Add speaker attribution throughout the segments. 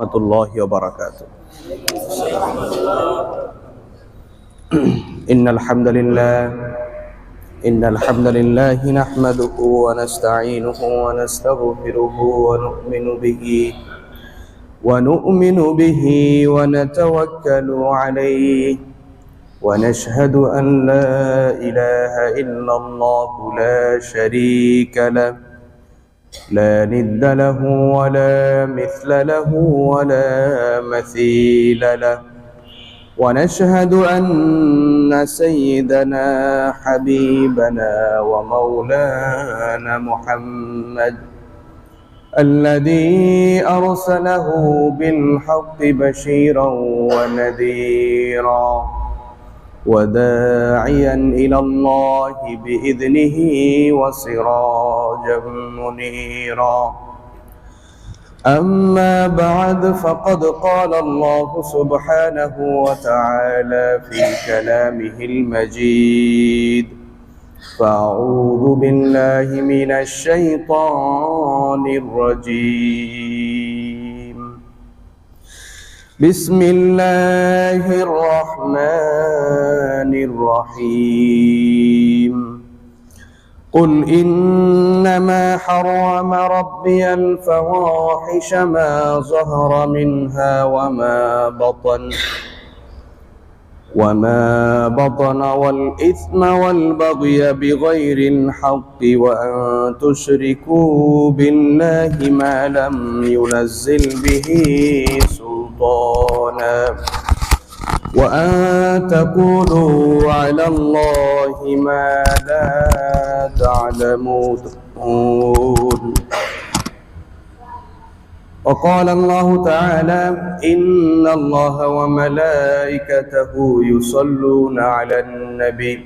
Speaker 1: ورحمة الله وبركاته. إن الحمد لله إن الحمد لله نحمده ونستعينه ونستغفره ونؤمن به ونؤمن به ونتوكل عليه ونشهد أن لا إله إلا الله لا شريك له لا ند له ولا مثل له ولا مثيل له. ونشهد أن سيدنا حبيبنا ومولانا محمد الذي أرسله بالحق بشيرا ونذيرا. وداعيا إلى الله بإذنه وسراجا منيرا. أما بعد فقد قال الله سبحانه وتعالى في كلامه المجيد فأعوذ بالله من الشيطان الرجيم. بسم الله الرحمن الرحيم. قل إنما حرم ربي الفواحش ما ظهر منها وما بطن. وما بطن والإثم والبغي بغير الحق وأن تشركوا بالله ما لم ينزل به سلطانا وأن تقولوا على الله ما لا تعلمون وقال الله تعالى إن الله وملائكته يصلون على النبي.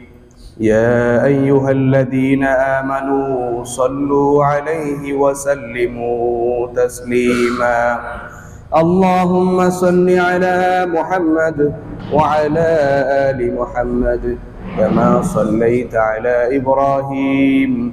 Speaker 1: يا أيها الذين آمنوا صلوا عليه وسلموا تسليما. اللهم صل على محمد وعلى آل محمد كما صليت على إبراهيم.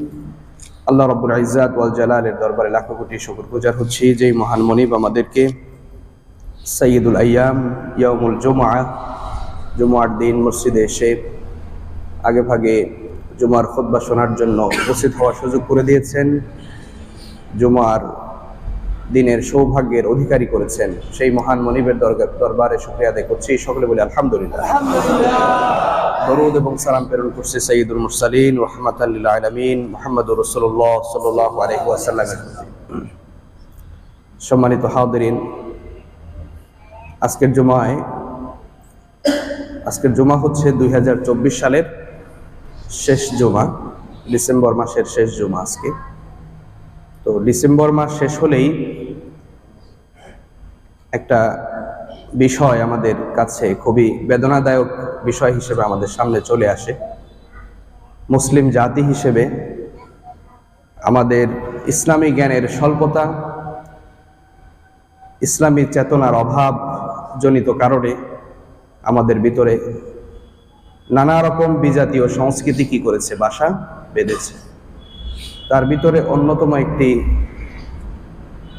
Speaker 1: আল্লাহ রব্বুল ইজাত ওয়াল জালালের দরবারে লাখো কোটি শুকুর গুজার হচ্ছি। যে মহান মনিব আমাদেরকে সৈয়দুল আয়াম ইয়ামুল জুমা জুমার দিন মসজিদে এসে আগে ভাগে জুমার খুতবা শোনার জন্য উপস্থিত হওয়ার সুযোগ করে দিয়েছেন। জুমার দিনের সৌভাগ্যের অধিকারী করেছেন। সেই মহান মনিবের দরবারে শুক্রিয়া আদায় করছি। সকলে বলি আলহামদুলিল্লাহ। দরুদ এবং সালাম প্রেরণ করছে সঈদুল মুরসালিন রহমাতাল্লিল আলমিন মোহাম্মদুর রসুল্লাহ সাল্লাহ আলহি আসাল্লামের সম্মানিত হাউদিন আজকের জুমায়, আজকের জুমা হচ্ছে দুই হাজার চব্বিশ সালের শেষ জুমা, ডিসেম্বর মাসের শেষ জুমা আজকে। তো ডিসেম্বর মাস শেষ হলেই একটা বিষয় আমাদের কাছে খুবই বেদনাদায়ক বিষয় হিসেবে আমাদের সামনে চলে আসে। মুসলিম জাতি হিসেবে আমাদের ইসলামী জ্ঞানের স্বল্পতা, ইসলামী চেতনার অভাব জনিত কারণে আমাদের ভিতরে নানা রকম বিজাতীয় সংস্কৃতি কি করেছে, বাসা বেঁধেছে। তার ভিতরে অন্যতম একটি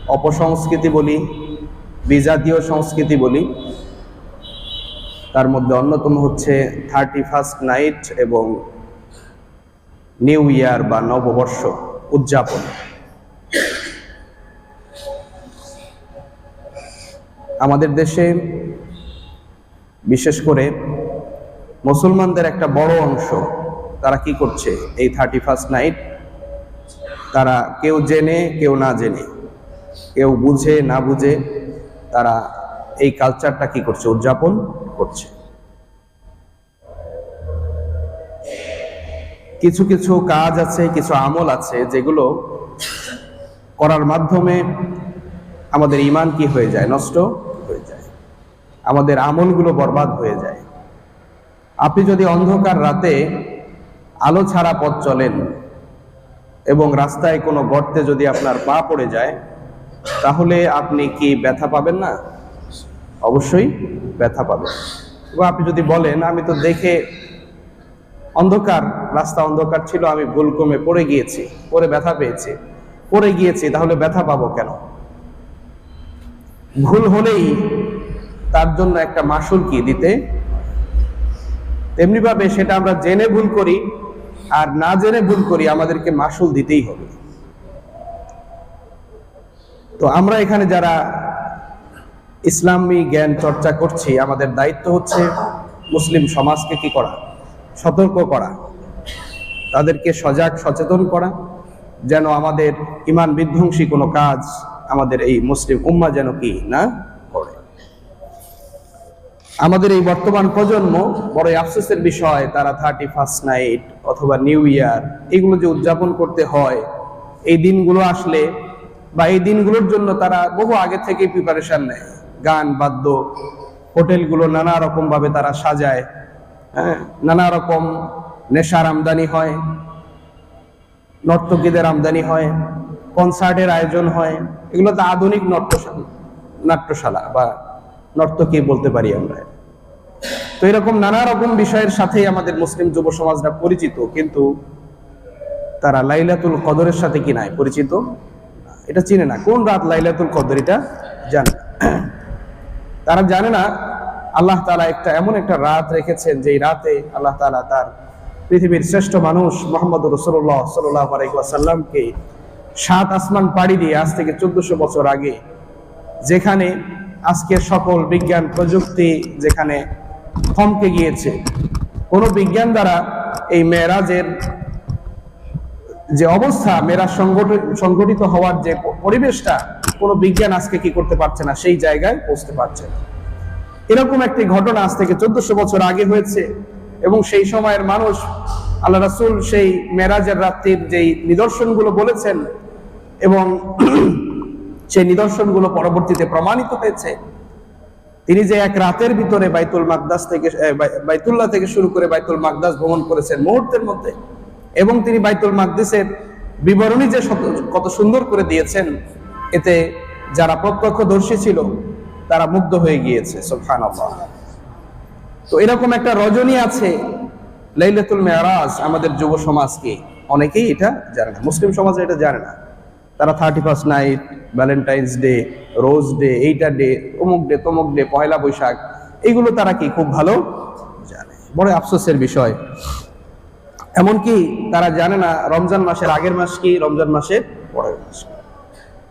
Speaker 1: অপসংস্কৃতি বলি বিজাতীয় সংস্কৃতি বলি, তার মধ্যে অন্যতম হচ্ছে থার্টি ফার্স্ট নাইট এবং নিউ ইয়ার বা নববর্ষ উদযাপন। আমাদের দেশে বিশেষ করে মুসলমানদের একটা বড় অংশ, তারা কি করছে? এই থার্টি ফার্স্ট নাইট তারা কেউ জেনে, কেউ না জেনে, কেউ বুঝে, না বুঝে তারা এই কালচারটা কি করছে, উদযাপন করছে। কিছু কিছু কাজ আছে, কিছু আমল আছে, যেগুলো করার মাধ্যমে আমাদের ইমান কি হয়ে যায়, নষ্ট হয়ে যায়। আমাদের আমলগুলো বরবাদ হয়ে যায়। আপনি যদি অন্ধকার রাতে আলো ছাড়া পথ চলেন এবং রাস্তায় কোনো গর্তে যদি আপনার পা পড়ে যায় তাহলে আপনি কি ব্যথা পাবেন না? অবশ্যই ব্যথা পাবেন। এবং আপনি যদি বলেন, আমি তো দেখে অন্ধকার, রাস্তা অন্ধকার ছিল, আমি ভুল কমে পড়ে গিয়েছি পরে ব্যথা পেয়েছি, পড়ে গিয়েছি, তাহলে ব্যথা পাবো কেন? ভুল হলেই তার জন্য একটা মাসুল কি দিতে? তেমনি ভাবে সেটা আমরা জেনে ভুল করি, আর না জেনে ভুল করি, আমাদেরকে মাসুল দিতেই হবে। তো আমরা এখানে যারা ইসলামী জ্ঞান চর্চা করছি, আমাদের দায়িত্ব হচ্ছে মুসলিম সমাজকে কি করা? সতর্ক করা। তাদেরকে সজাগ, সচেতন করা, যেন আমাদের ইমান বিধ্বংসী কোনো কাজ আমাদের এই মুসলিম উম্মা যেন কি না করে। আমাদের এই বর্তমান প্রজন্ম বড় আফসোসের বিষয়, তারা থার্টি ফার্স্ট নাইট অথবা নিউ ইয়ার এগুলো যে উদযাপন করতে হয়, এই দিনগুলো আসলে বা এই দিনগুলোর জন্য তারা বহু আগে থেকে প্রিপারেশন নেয়। গান, বাদ্য, হোটেলগুলো নানা রকম ভাবে তারা সাজায়। হ্যাঁ নানা রকম নেশার আমদানি হয়, নর্তকীদের আমদানি হয়, কনসার্টের আয়োজন হয়। এগুলো তো আধুনিক নট্যশালা নাট্যশালা বা নর্তকী বলতে পারি আমরা। তো এরকম নানা রকম বিষয়ের সাথেই আমাদের মুসলিম যুব সমাজরা পরিচিত, কিন্তু তারা লাইলাতুল কদরের সাথে কি নাই পরিচিত? এটা চিনে না। কোন রাত লাইলাতুল কদর এটা? জানে তারা জানে না, আল্লাহ তালা একটা এমন একটা রাত রেখেছেন যে রাতে আল্লাহ তালা তার পৃথিবীর শ্রেষ্ঠ মানুষ মোহাম্মদ রসুল্লাহ সাল্লাহ সাত আসমান পাড়ি দিয়ে আজ থেকে চোদ্দশো বছর আগে যেখানে আজকের সকল বিজ্ঞান প্রযুক্তি যেখানে থমকে গিয়েছে, কোনো বিজ্ঞান দ্বারা এই মেয়েরাজের যে অবস্থা মেরা সংগঠিত হওয়ার যে পরিবেশটা, কোনো বিজ্ঞান আজকে কি করতে পারছে না, সেই জায়গায় পৌঁছতে পারছে না। এরকম একটি ঘটনা আজ থেকে চোদ্দশো বছর আগে হয়েছে এবং সেই সময়ের মানুষ, আল্লাহ রাসুল সেই মেরাজের রাত্রির যেই নিদর্শনগুলো বলেছেন এবং সেই নিদর্শনগুলো পরবর্তীতে প্রমাণিত হয়েছে, তিনি যে এক রাতের ভিতরে বাইতুল মাকদাস থেকে বাইতুল্লাহ থেকে শুরু করে বাইতুল মাকদাস ভ্রমণ করেছেন মুহূর্তের মধ্যে। এবং তিনি বাইতুল মাকদিসের বিবরণী যে কত সুন্দর করে দিয়েছেন, এতে যারা প্রত্যক্ষদর্শী ছিল, তারা মুগ্ধ হয়ে গিয়েছে, সুবহানাল্লাহ। তো এরকম একটা রজনী আছে, লাইলাতুল মেয়ারাজ আমাদের যুব সমাজকে। অনেকেই এটা জানে না, মুসলিম সমাজ এটা জানে না। তারা thirty first night Valentine's day rose day এইটা ডে অমুক ডে তমুক ডে পয়লা বৈশাখ এইগুলো তারা কি খুব ভালো জানে। বড় আফসোসের বিষয়। এমনকি তারা জানে না রমজান মাসের আগের মাস কি, রমজান মাসের পরের মাস।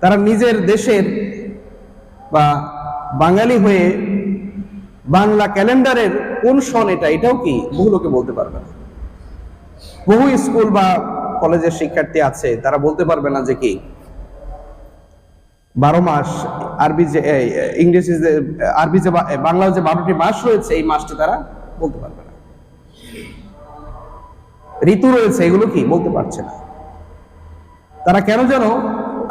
Speaker 1: তারা নিজের দেশের বা বাঙালি হয়ে বাংলা ক্যালেন্ডারের কোন সন এটা, এটাও কি বহু লোকে বলতে পারবে না। বহু স্কুল বা কলেজের শিক্ষার্থী আছে, তারা বলতে পারবে না যে কি, বারো মাস আরবি যে ইংরেজি আরবি যে বাংলা যে বারোটি মাস রয়েছে, এই মাসটা তারা বলতে পারবে না। ঋতু রয়েছে, এগুলো কি? বলতে পারছে না। তারা কেন যেন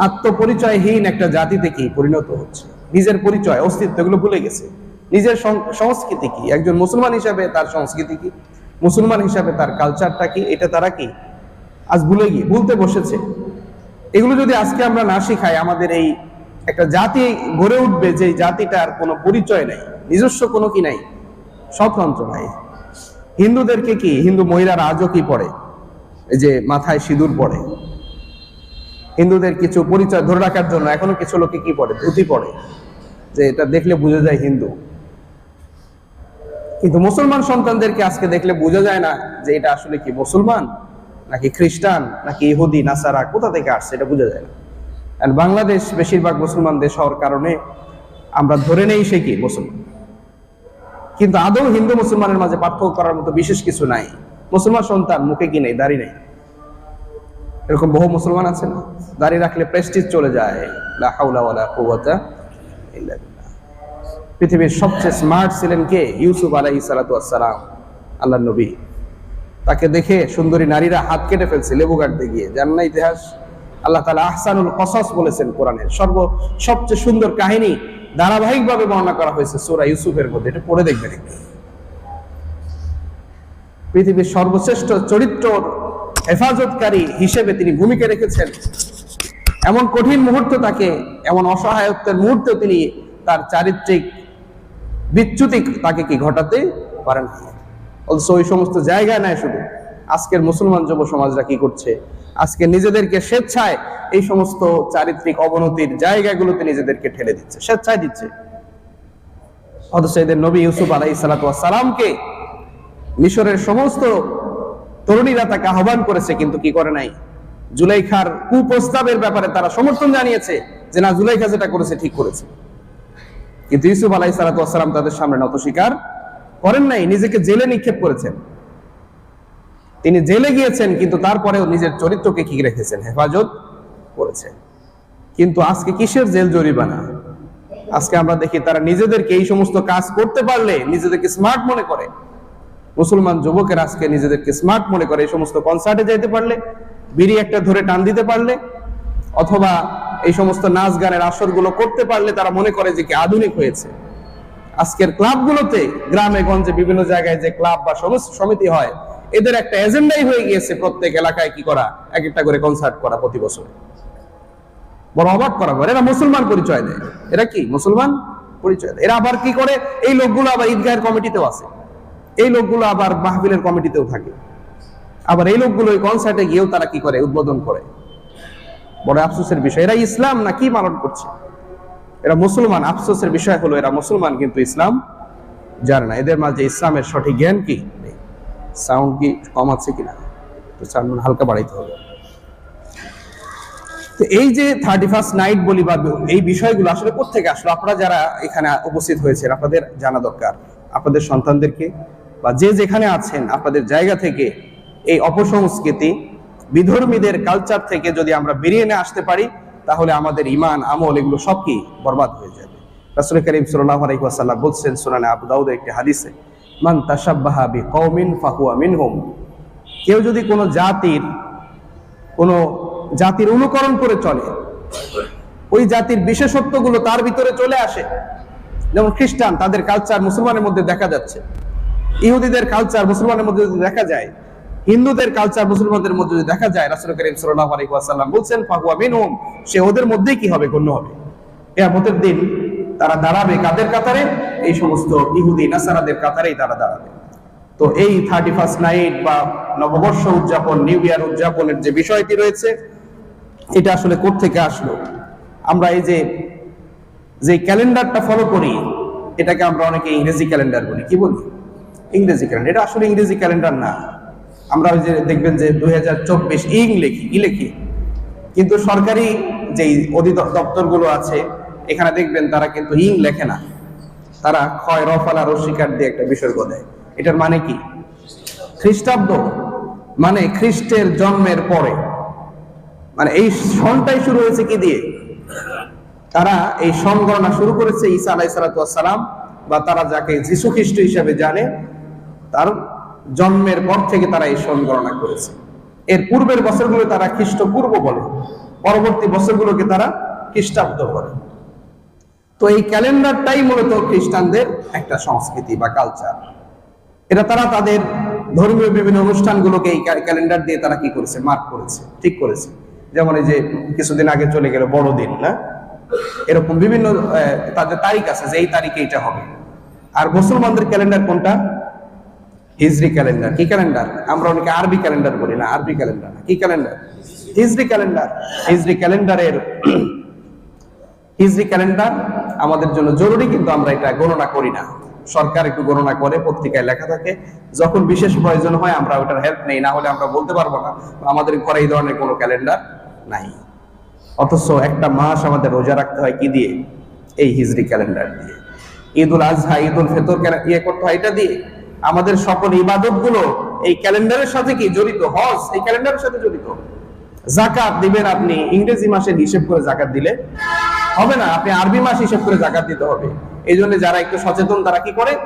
Speaker 1: আত্মপরিচয়হীন একটা জাতিতে কি পরিণত হচ্ছে? নিজের পরিচয়, অস্তিত্ব, এগুলো ভুলে গেছে। নিজের সংস্কৃতি কি? একজন মুসলমান হিসাবে তার সংস্কৃতি কি? মুসলমান হিসাবে তার কালচারটা কি? এটা তারা কি? আজ ভুলে গিয়ে, ভুলতে বসেছে। এগুলো যদি আজকে আমরা না শিখাই, আমাদের এই একটা জাতি গড়ে উঠবে যে জাতিটার কোনো পরিচয় নাই, নিজস্ব কোনো কি নাই, স্বতন্ত্র নাই। হিন্দুদেরকে কি, হিন্দু মহিলারা আজও কি পড়ে? যে মাথায় সিঁদুর পড়ে। হিন্দুদের কিছু পরিচয় ধরে রাখার জন্য এখনও কিছু লোকে কি পড়ে? ধুতি পড়ে। যে এটা দেখলে বোঝা যায় হিন্দু। কিন্তু মুসলমান সন্তানদেরকে আজকে দেখলে বোঝা যায় না যে এটা আসলে কি মুসলমান, নাকি খ্রিস্টান, নাকি ইহুদি, নাসারা, কোথা থেকে আসছে এটা বোঝা যায় না। আর বাংলাদেশ বেশিরভাগ মুসলমান দেশ হওয়ার কারণে আমরা ধরে নেই সে কি মুসলমান। কিন্তু আদৌ হিন্দু মুসলমানের মাঝে পার্থক্য করার মতো বিশেষ কিছু নাই। মুসলমান সন্তান মুখে কি নেই, দাড়ি নেই? এরকম বহু মুসলমান আছে না? দাড়ি রাখলে প্রেস্টিজ চলে যায়। পৃথিবীর সবচেয়ে স্মার্ট ছিলেন কে? ইউসুফ আলাইহিস সালাতু ওয়াসসালাম আল্লাহর নবী। তাকে দেখে সুন্দরী নারীরা হাত কেটে ফেলছে, লেবু কাটতে গিয়ে। জান না ইতিহাস। আল্লাহ তালা আহসানুল কসাস বলেছেন কোরআনের সর্ব সবচেয়ে সুন্দর কাহিনী ধারাবাহিকভাবে বর্ণনা করা হয়েছে সূরা ইউসুফের মধ্যে। এটা পড়ে দেখবেন পৃথিবীর সর্বশ্রেষ্ঠ চরিত্র হেফাজতকারী হিসেবে তিনি ভূমিকা রেখেছেন। এমন কঠিন মুহূর্ত তাকে, এমন অসহায়ত্বের মুহূর্তে তিনি তার চারিত্রিক বিচ্যুতি তাকে কি ঘটাতে পারেন? অথচ ওই সমস্ত জায়গায় নাই শুধু। আজকের মুসলমান যুব সমাজরা কি করছে? আজকে নিজেদেরকে স্বেচ্ছায় এই সমস্ত চারিত্রিক অবনতির জায়গাগুলোতে নিজেদেরকে ঠেলে দিচ্ছে, স্বেচ্ছায় দিচ্ছে। অথচ নবী ইউসুফ আলাই সালামকে মিশরের সমস্ত তরুণীরা তাকে আহ্বান করেছে, কিন্তু কি করে নাই? জুলাইখার কুপ্রস্তাবের ব্যাপারে তারা সমর্থন জানিয়েছে যে, না, জুলাইখা যেটা করেছে ঠিক করেছে। কিন্তু ইউসুফ আলাই সালাতাম তাদের সামনে নত স্বীকার করেন নাই, নিজেকে জেলে নিক্ষেপ করেছেন। তিনি জেলে গিয়েছেন, কিন্তু তারপরেও নিজের চরিত্রকে কি রেখেছেন? হেফাজত করেছেন। কিন্তু আজকে কিসের জেল জরিমানা? আজকে আমরা দেখি তারা নিজেদেরকে এই সমস্ত কাজ করতে পারলে নিজেদেরকে স্মার্ট মনে করে। মুসলমান যুবকের আজকে নিজেদেরকে স্মার্ট মনে করে এই সমস্ত কনসার্টে যাইতে পারলে, বিড়ি একটা ধরে টান দিতে পারলে, অথবা এই সমস্ত নাচ গানের আসরগুলো করতে পারলে তারা মনে করে যে কি আধুনিক হয়েছে। আজকের ক্লাবগুলোতে, গ্রামে, গঞ্জে, বিভিন্ন জায়গায় যে ক্লাব বা সমস- সমিতি হয় এদের একটা এজেন্ডাই হয়ে গিয়েছে প্রত্যেক এলাকায় কি করা? এক একটা করে কনসার্ট করা প্রতি বছর। বড় অবাক করা করে। এরা মুসলমান পরিচয় দেয়। এরা কি? মুসলমান পরিচয় দেয়। এরা আবার কি করে? এই লোকগুলো আবার ঈদগাহের কমিটিতেও আছে। এই লোকগুলো আবার মাহফিলের কমিটিতেও থাকে। আবার এই লোকগুলো ওই কনসার্টে গিয়েও তারা কি করে? উদ্বোধন করে। বড় আফসোসের বিষয়। এরা ইসলাম না কি পালন করছে? এরা মুসলমান। আফসোসের বিষয় হলো, এরা মুসলমান, কিন্তু ইসলাম জানে না। এদের মাঝে ইসলামের সঠিক জ্ঞান কি? সাউন্ড কি কম আছে কিনা? তো সাউন্ড হালকা বাড়াইতে হবে। তো এই যে থার্টি ফার্স্ট নাইট বলি বা এই বিষয়গুলো আসলে কোথেকে আসলো? আপনারা যারা এখানে উপস্থিত হয়েছেন, আপনাদের জানা দরকার। আপনাদের সন্তানদেরকে বা যে যেখানে আছেন, আপনাদের জায়গা থেকে এই অপসংস্কৃতি, বিধর্মীদের কালচার থেকে যদি আমরা বেরিয়ে না আসতে পারি, তাহলে আমাদের ইমান আমল এগুলো সব কি বরবাদ হয়ে যাবে। রাসূল করিম ওয়াসাল্লাম বলছেন, সুনানে আবু দাউদের একটি হাদিসে মান তাশাব্বাহা বিকওমিন ফাহুয়া মিনহুম। কেউ যদি কোনো জাতির কোনো জাতির অনুকরণ করে চলে, ওই জাতির বিশেষত্বগুলো তার ভিতরে চলে আসে। যেমন খ্রিস্টান, তাদের কালচার মুসলমানের মধ্যে দেখা যাচ্ছে। ইহুদিদের কালচার মুসলমানের মধ্যে যদি দেখা যায়, হিন্দুদের কালচার মুসলমানদের মধ্যে যদি দেখা যায়, রাসূল করিম ওয়াসাল্লাম বলছেন, ফাহুয়া মিনহুম সে ওদের মধ্যেই কি হবে, গণ্য হবে? কিয়ামতের দিন তারা দাঁড়াবে কাদের কাতারে? এই সমস্ত ইহুদি, নাসারাদের কাতারেই তারা দাঁড়াবে। তো এই থার্টি ফার্স্ট নাইট বা নববর্ষ উদযাপন নিউ ইয়ার উদযাপনের যে বিষয়টি রয়েছে, এটা আসলে থেকে আসলো? আমরা এই যে যে ক্যালেন্ডারটা ফলো করি, এটাকে আমরা অনেকে ইংরেজি ক্যালেন্ডার বলি। কি বলি? ইংরেজি ক্যালেন্ডার। এটা আসলে ইংরেজি ক্যালেন্ডার না। আমরা ওই যে দেখবেন যে দুই হাজার চব্বিশ ইং লিখি, ই লিখি। কিন্তু সরকারি যেই অধিদপ্তরগুলো আছে এখানে দেখবেন তারা কিন্তু ইং লেখে না। তারা ক্ষয়, রফালা রস্বীকার দিয়ে একটা বিসর্গ দেয়। এটার মানে কি? খ্রিস্টাব্দ মানে খ্রিস্টের জন্মের পরে। মানে এই সনটাই শুরু হয়েছে কি দিয়ে? তারা এই সন গণনা শুরু করেছে ঈসা আলাই সালাম বা তারা যাকে যীশু খ্রিস্ট হিসাবে জানে, তার জন্মের পর থেকে তারা এই সন গণনা করেছে। এর পূর্বের বছরগুলো তারা খ্রিস্টপূর্ব বলে, পরবর্তী বছরগুলোকে তারা খ্রিস্টাব্দ বলে। তো এই ক্যালেন্ডারটাই মূলত খ্রিস্টানদের একটা সংস্কৃতি বা কালচার এটা তারা তাদের ধর্মীয় বিভিন্ন অনুষ্ঠানগুলোকে এই ক্যালেন্ডার দিয়ে তারা কি করেছে? মার্ক করেছে, ঠিক করেছে। যেমন এই যে কিছুদিন আগে চলে গেল বড়দিন, না? এরকম বিভিন্ন তাদের তারিখ আছে যে এই তারিখে এটা হবে। আর মুসলমানদের ক্যালেন্ডার কোনটা? হিজরি ক্যালেন্ডার। কি ক্যালেন্ডার? আমরা অনেকে আরবি ক্যালেন্ডার বলি না, আরবি ক্যালেন্ডার কি ক্যালেন্ডার? হিজরি ক্যালেন্ডার। হিজরি ক্যালেন্ডারের হিজরি ক্যালেন্ডার আমাদের জন্য জরুরি, কিন্তু আমরা এটা গণনা করি না। সরকার একটু গণনা করে, পত্রিকায় লেখা থাকে। যখন বিশেষ প্রয়োজন হয়, আমরা ওটার হেল্প নেই, না হলে আমরা বলতে পারব না। আমাদের ঘরে এই ধরনের কোনো ক্যালেন্ডার নাই। অথচ একটা মাস আমাদের রোজা রাখতে হয় কি দিয়ে? এই হিজরি ক্যালেন্ডার দিয়ে। ঈদ উল আজহা ঈদ উল ফেতর ইয়ে করতে হয় এটা দিয়ে? আমাদের সকল ইবাদতগুলো এই ক্যালেন্ডারের সাথে কি জড়িত? হজ, এই ক্যালেন্ডারের সাথে জড়িত? জাকাত দিবেন আপনি, ইংরেজি মাসের হিসেব করে জাকাত দিলে হবে না, আপনি আরবি মাস হিসেব করে জাকাত দিতে হবে। এই জন্য যারা একটু সচেতন, তারা কি করে?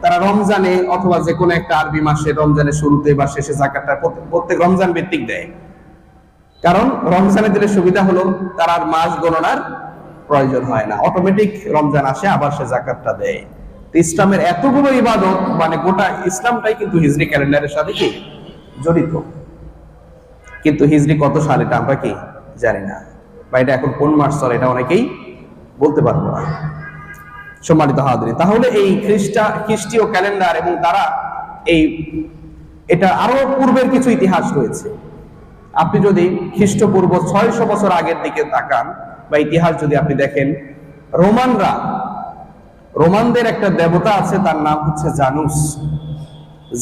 Speaker 1: তারা রমজানে অথবা যে কোনো একটা আরবি মাসে, রমজানের শুরুতে বা শেষে জাকাতটা প্রত্যেক- রমজান ভিত্তিক দেয়। কারণ রমজানে দিলে সুবিধা হলো, তার আর মাস গণনার প্রয়োজন হয় না। অটোমেটিক রমজান আসে, আবার সে জাকাতটা দেয়। ইসলামের এতগুলো ইবাদত মানে গোটা ইসলামটাই কিন্তু হিজরি ক্যালেন্ডারের সাথে কি? জড়িত। কিন্তু হিজরি কত সাল এটা আমরা কি জানি না। বা এটা এখন কোন মাস চলে এটা অনেকেই বলতে পারব না। সম্মানিত হাজরি তাহলে এই খ্রিস্টা, খ্রিস্টীয় ক্যালেন্ডার এবং তারা এই এটা আরও পূর্বের কিছু ইতিহাস রয়েছে। আপনি যদি খ্রিস্টপূর্ব ছয়শো বছর আগের দিকে তাকান বা ইতিহাস যদি আপনি দেখেন, রোমানরা, রোমানদের একটা দেবতা আছে, তার নাম হচ্ছে জানুস।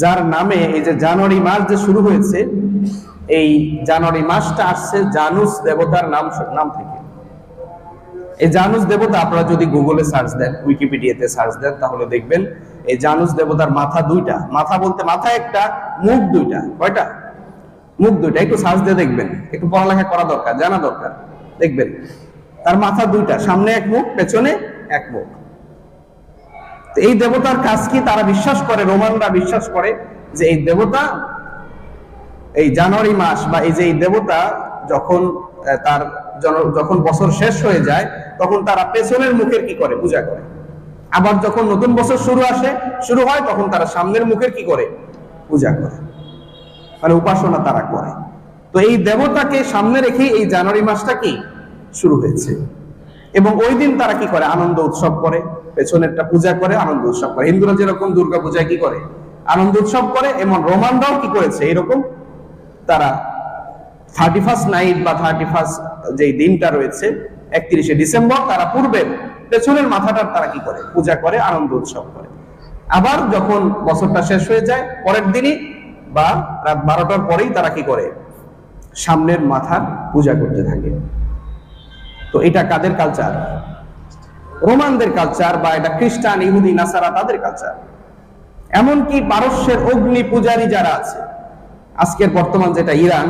Speaker 1: যার নামে এই যে জানুয়ারি মাস যে শুরু হয়েছে এই জানুয়ারি মাসটা আসছে জানুস দেবতার নাম নাম থেকে। এই জানুস দেবতা আপনারা যদি গুগলে সার্চ দেন, উইকিপিডিয়াতে সার্চ দেন, তাহলে দেখবেন এই জানুস দেবতার মাথা দুইটা। মাথা বলতে মাথা একটা, মুখ দুইটা। কয়টা? মুখ দুইটা। একটু সার্চ দিয়ে দেখবেন। একটু পড়ালেখা করা দরকার, জানা দরকার। দেখবেন। তার মাথা দুইটা। সামনে এক মুখ, পেছনে এক মুখ। এই দেবতার কাজ কি? তারা বিশ্বাস করে, রোমানরা বিশ্বাস করে যে এই দেবতা এই জানুয়ারি মাস বা এই যে দেবতা যখন তার যখন বছর শেষ হয়ে যায়, তখন তারা পেছনের মুখের কি করে? পূজা করে। আবার যখন নতুন বছর শুরু আসে, শুরু হয়, তখন তারা সামনের মুখের কি করে? পূজা করে। মানে উপাসনা তারা করে। তো এই দেবতাকে সামনে রেখে এই জানুয়ারি মাসটা কি? শুরু হয়েছে। এবং ওই দিন তারা কি করে? আনন্দ উৎসব করে। পেছনেরটা পূজা করে, আনন্দ উৎসব করে। হিন্দুরা যেরকম দুর্গা পূজায় কি করে? আনন্দ উৎসব করে এবং রোমানরাও কি করেছে? এরকম তারা থার্টি ফার্স্ট নাইট বা থার্টি ফার্স্ট যে দিনটা রয়েছে, একত্রিশে ডিসেম্বর, তারা পূর্বের পেছনের মাথাটার তারা কি করে? পূজা করে, আনন্দ উৎসব করে। আবার যখন বছরটা শেষ হয়ে যায়, পরের দিনই বা রাত বারোটার পরেই তারা কি করে? সামনের মাথার পূজা করতে থাকে। তো এটা কাদের কালচার রোমানদের কালচার বা এটা খ্রিস্টান, ইহুদি, নাসারা, তাদের কালচার এমনকি পারস্যের অগ্নি পূজারী যারা আছে আজকের বর্তমান যেটা ইরান,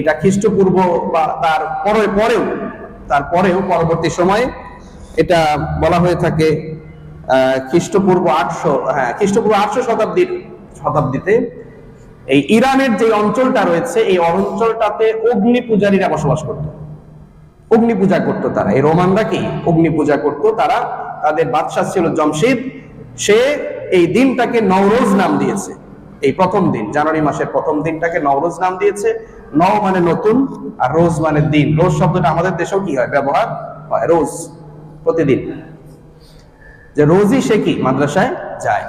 Speaker 1: এটা খ্রিস্টপূর্ব বা তার পরে, পরেও, তার পরেও পরবর্তী সময়ে এটা বলা হয়ে থাকে খ্রিস্টপূর্ব আটশো হ্যাঁ খ্রিস্টপূর্ব আটশো শতাব্দীর, শতাব্দীতে এই ইরানের যে অঞ্চলটা রয়েছে, এই অঞ্চলটাতে অগ্নি পূজারীরা বসবাস করত। অগ্নি পূজা করত তারা। এই রোমানরা কি? অগ্নি পূজা করত তারা। তাদের বাদশাহ ছিল জমশিদ। সে এই দিনটাকে নওরোজ নাম দিয়েছে। এই প্রথম দিন, জানুয়ারি মাসের প্রথম দিনটাকে নওরোজ নাম দিয়েছে। নও মানে নতুন আর রোজ মানে দিন। রোজ শব্দটা আমাদের দেশেও কি হয়? ব্যবহার হয় রোজ, প্রতিদিন। যে রোজই সে কি? মাদ্রাসায় যায়।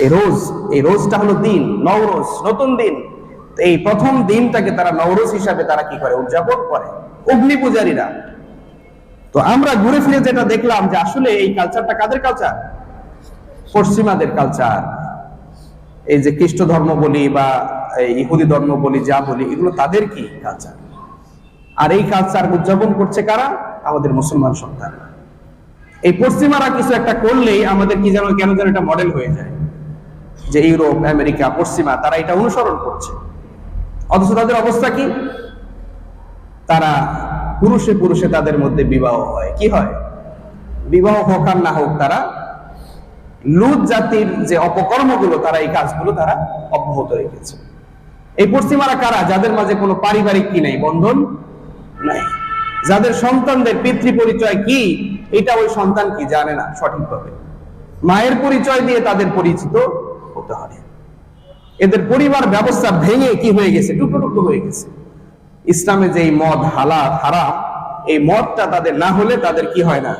Speaker 1: এই রোজ, এই রোজটা হলো দিন, নওরোজ, নতুন দিন। এই প্রথম দিনটাকে তারা নওরোজ হিসাবে তারা কি করে? উদযাপন করে। অগ্নি পূজারীরা। তো আমরা ঘুরে ফিরে যেটা দেখলাম যে আসলে এই কালচারটা কাদের কালচার পশ্চিমাদের কালচার এই যে খ্রিস্ট ধর্ম বলি বা ইহুদি ধর্ম বলি, যা বলি, এগুলো তাদের কি কালচার আর এই কালচার উদযাপন করছে কারা? আমাদের মুসলমান সন্তান এই পশ্চিমারা কিছু একটা করলেই আমাদের কি যেন, কেন যেন এটা মডেল হয়ে যায়। যে ইউরোপ, আমেরিকা, পশ্চিমা, তারা এটা অনুসরণ করছে। অথচ তাদের অবস্থা কি? তারা পুরুষে পুরুষে তাদের মধ্যে বিবাহ হয়। কি হয়? বিবাহ হোক আর না হোক, তারা লুত জাতির যে অপকর্মগুলো তারা এই কাজগুলো তারা অব্যাহত রেখেছে। এই পশ্চিমারা কারা? যাদের মাঝে কোনো পারিবারিক কি নেই? বন্ধন নাই। যাদের সন্তানদের পিতৃ পরিচয় কি? এটা ওই সন্তান কি জানে না সঠিকভাবে। মায়ের পরিচয় দিয়ে তাদের পরিচিত হতে হবে। এদের পরিবার ব্যবস্থা ভেঙে কি হয়ে গেছে? টুকরো টুকরো হয়ে গেছে। ইসলামে যে মদ হালা হারাম, এই মদটা তাদের না হলে তাদের কি হয় না?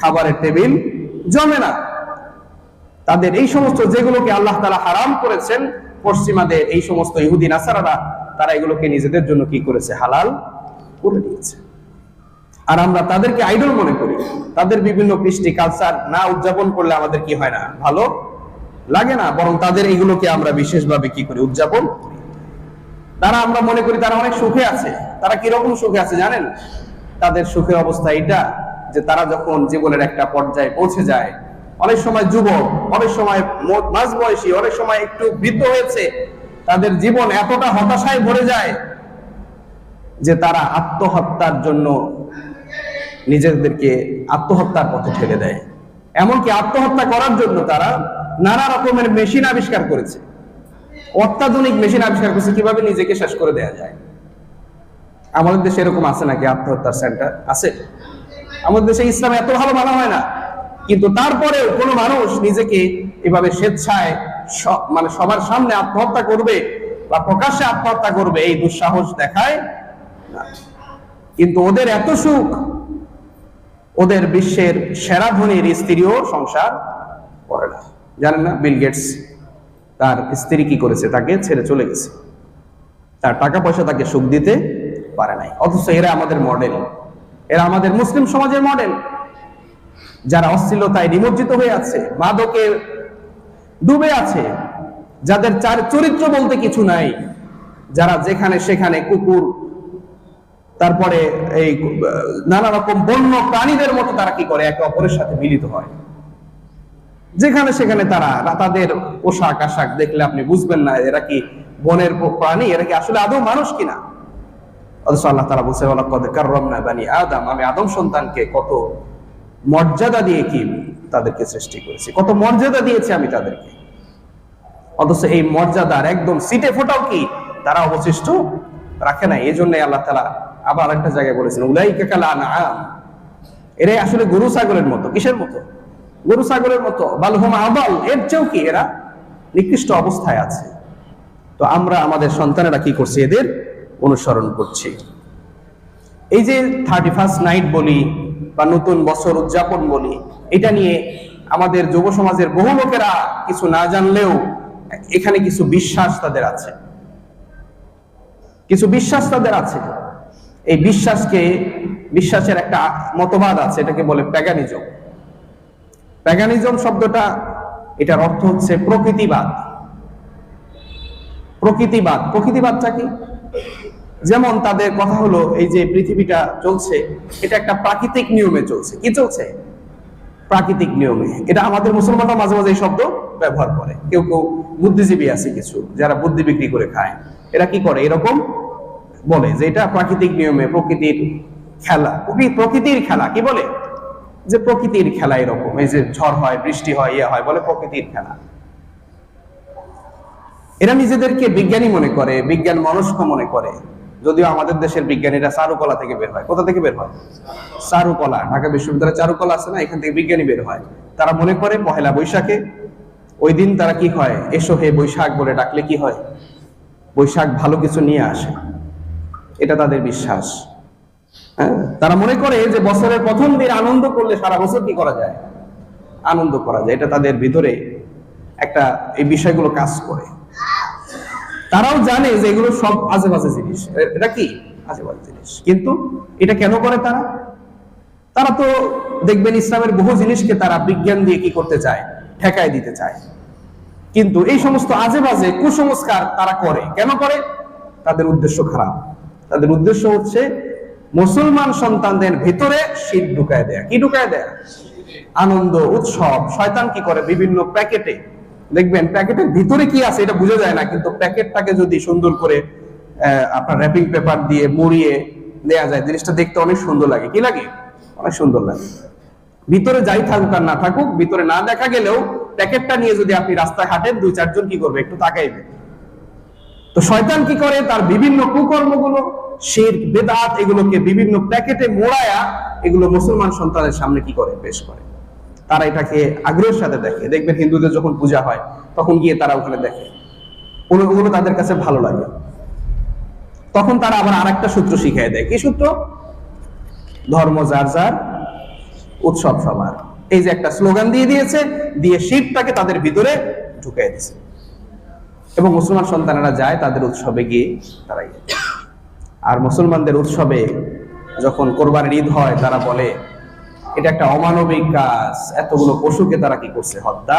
Speaker 1: খাবারের টেবিল জমে না। তাদের এই সমস্ত যেগুলোকে আল্লাহ তালা হারাম করেছেন, পশ্চিমাদের এই সমস্ত ইহুদি, নাসারারা, তারা এগুলোকে নিজেদের জন্য কি করেছে? হালাল করে দিয়েছে। আর আমরা তাদেরকে আইডল মনে করি। তাদের বিভিন্ন কৃষ্টি কালচার না উদযাপন করলে আমাদের কি হয় না? ভালো লাগে না। বরং তাদের এইগুলোকে আমরা বিশেষভাবে কি করি? উদযাপন তারা আমরা মনে করি তারা অনেক সুখে আছে। তারা কীরকম সুখে আছে জানেন? তাদের সুখের অবস্থা এটা যে তারা যখন জীবনের একটা পর্যায়ে পৌঁছে যায় অনেক সময় যুবক, অনেক সময় মাঝ বয়সী অনেক সময় একটু বৃদ্ধ হয়েছে, তাদের জীবন এতটা হতাশায় ভরে যায় যে তারা আত্মহত্যার জন্য নিজেদেরকে আত্মহত্যার পথে ঠেলে দেয়। এমনকি আত্মহত্যা করার জন্য তারা নানা রকমের মেশিন আবিষ্কার করেছে। অত্যাধুনিক মেশিন আবিষ্কার করেছে, কীভাবে নিজেকে শেষ করে দেয়া যায়। আমাদের দেশে এরকম আছে নাকি? আত্মহত্যার সেন্টার আছে? আমাদের দেশে ইসলাম এত ভালো মানা হয় না। কিন্তু তারপরেও কোনো মানুষ নিজেকে এভাবে স্বেচ্ছায় মানে সবার সামনে আত্মহত্যা করবে বা প্রকাশ্যে আত্মহত্যা করবে, এই দুঃসাহস দেখায় না। কিন্তু ওদের এত সুখ, ওদের বিশ্বের সেরা ধনীর স্ত্রীও সংসার করে না। জানেন না, বিল গেটস তার স্ত্রী কি করেছে? তাকে ছেড়ে চলে গেছে। তার টাকা পয়সা তাকে সুখ দিতে পারে নাই। অথচ এরা আমাদের মডেল এরা আমাদের মুসলিম সমাজের মডেল যারা অশ্লীলতায় নিমজ্জিত হয়ে আছে, মাদকে ডুবে আছে, যাদের চার চরিত্র বলতে কিছু নাই, যারা যেখানে সেখানে কুকুর, তারপরে এই নানা রকম বন্য প্রাণীদের মতো তারা কি করে? একে অপরের সাথে মিলিত হয়। যেখানে সেখানে তারা তাদের পোশাক আশাক দেখলে আপনি বুঝবেন না, এরা কি বনের প্রাণী? এরা কি আসলে আদৌ মানুষ কিনা? অথচ আল্লাহ তারা বলছে আদম। আমি আদম সন্তানকে কত মর্যাদা দিয়ে কি তাদেরকে সৃষ্টি করেছি? কত মর্যাদা দিয়েছি আমি তাদেরকে? অথচ এই মর্যাদার একদম সিটে ফোটাও কি? তারা অবশিষ্ট রাখে না এই জন্য আল্লাহ তালা আবার একটা জায়গায় বলেছেন, উলাইকা কাল আনআম। এরাই আসলে গরু ছাগলের মতো। কিসের মতো? গরু ছাগলের মতো। বালহুম আবাল এর চেয়েও কি এরা নিকৃষ্ট অবস্থায় আছে? তো আমরা আমাদের সন্তানেরা কি করছি? এদের অনুসরণ করছি। এই যে থার্টি ফার্স্ট নাইট বলি বা নতুন বছর উদযাপন বলি, এটা নিয়ে আমাদের যুব সমাজের বহু লোকেরা কিছু না জানলেও এখানে কিছু বিশ্বাস তাদের আছে। কিছু বিশ্বাস তাদের আছে। এই বিশ্বাসকে, বিশ্বাসের একটা মতবাদ আছে, এটাকে বলে প্যাগানিজম। প্যাগানিজম শব্দটা, এটার অর্থ হচ্ছে প্রকৃতিবাদ। প্রকৃতিবাদ, প্রকৃতিবাদটা কি? যেমন তাদের কথা হলো, এই যে পৃথিবীটা চলছে, এটা একটা প্রাকৃতিক নিয়মে চলছে। কি চলছে? প্রাকৃতিক নিয়মে। এটা আমাদের মুসলমানরা মাঝে মাঝে এই শব্দ ব্যবহার করে। কেউ কেউ বুদ্ধিজীবী আছে কিছু, যারা বুদ্ধি বিক্রি করে খায়। এরা কি করে? এরকম বলে যে এটা প্রাকৃতিক নিয়মে, প্রকৃতির খেলা। প্রকৃতির খেলা, কি বলে? যে প্রকৃতির খেলা এরকম। এই যে ঝড় হয়, বৃষ্টি হয় ইয়ে হয়, বলে প্রকৃতির খেলা। এরা নিজেদেরকে বিজ্ঞানী মনে করে, বিজ্ঞান মনস্ক মনে করে। যদিও আমাদের দেশের বিজ্ঞানীরা চারুকলা থেকে বের হয়। কোথা থেকে বের হয়? চারুকলা। ঢাকা বিশ্ববিদ্যালয়ে চারুকলা আছে না? এখান থেকে বিজ্ঞানী বের হয়। তারা মনে করে পহেলা বৈশাখে। ওই দিন তারা কি হয়? এসো হে বৈশাখ বলে ডাকলে কি হয়? বৈশাখ ভালো কিছু নিয়ে আসে এটা তাদের বিশ্বাস। হ্যাঁ? তারা মনে করে যে বছরের প্রথম দিন আনন্দ করলে সারা বছর কি করা যায়? আনন্দ করা যায়। এটা তাদের ভিতরে একটা এই বিষয়গুলো কাজ করে। তারাও জানে যে এগুলো সব বাজে জিনিস। এটা কি? আজে বাজে জিনিস। কিন্তু এটা কেন করে তারা? তারা তো দেখবেন ইসলামের বহু জিনিসকে তারা বিজ্ঞান দিয়ে কি করতে চায়? ঠেকায় দিতে চায়। কিন্তু এই সমস্ত আজে বাজে কুসংস্কার তারা করে। কেন করে? তাদের উদ্দেশ্য খারাপ। তাদের উদ্দেশ্য হচ্ছে মুসলমান সন্তানদের ভিতরে শীত ঢুকায় দেয়া। কি ঢুকায় দেয়া? আনন্দ উৎসব। শয়তান কি করে? বিভিন্ন প্যাকেটে দেখবেন প্যাকেটের ভিতরে কি আছে এটা বোঝা যায় না, কিন্তু প্যাকেটটাকে যদি সুন্দর করে আপনার র্যাপিং পেপার দিয়ে মুড়িয়ে দেয়া যায়, জিনিসটা দেখতে অনেক সুন্দর লাগে। কি লাগে? অনেক সুন্দর লাগে। ভিতরে যাই থাকুক আর না থাকুক, ভিতরে না দেখা গেলেও প্যাকেটটা নিয়ে যদি আপনি রাস্তায় হাঁটেন, দুই চারজন কি করবে? একটু তাকাইবে। তো শয়তান কি করে? তার বিভিন্ন কুকর্মগুলো, শির, বেদাত, এগুলোকে বিভিন্ন প্যাকেটে মোড়ায়া এগুলো মুসলমান সন্তানের সামনে কি করে? পেশ করে। তারা এটাকে আগ্রহের সাথে দেখে। দেখবেন হিন্দুদের যখন পূজা হয়, তখন গিয়ে তারা ওখানে দেখে। ওগুলো তাদের কাছে ভালো লাগে। তখন তারা আবার আরেকটা সূত্র শিখিয়ে দেয়। কি সূত্র? ধর্ম যার যার, উৎসব সবার। এই যে একটা স্লোগান দিয়ে দিয়েছে, দিয়ে শীতটাকে তাদের ভিতরে ঢুকিয়ে দিয়েছে। এবং মুসলমান সন্তানেরা যায় তাদের উৎসবে গিয়ে তারা। আর মুসলমানদের উৎসবে যখন কোরবানির ঈদ হয়, তারা বলে এটা একটা অমানবিক কাজ। এতগুলো পশুকে তারা কি করছে? হত্যা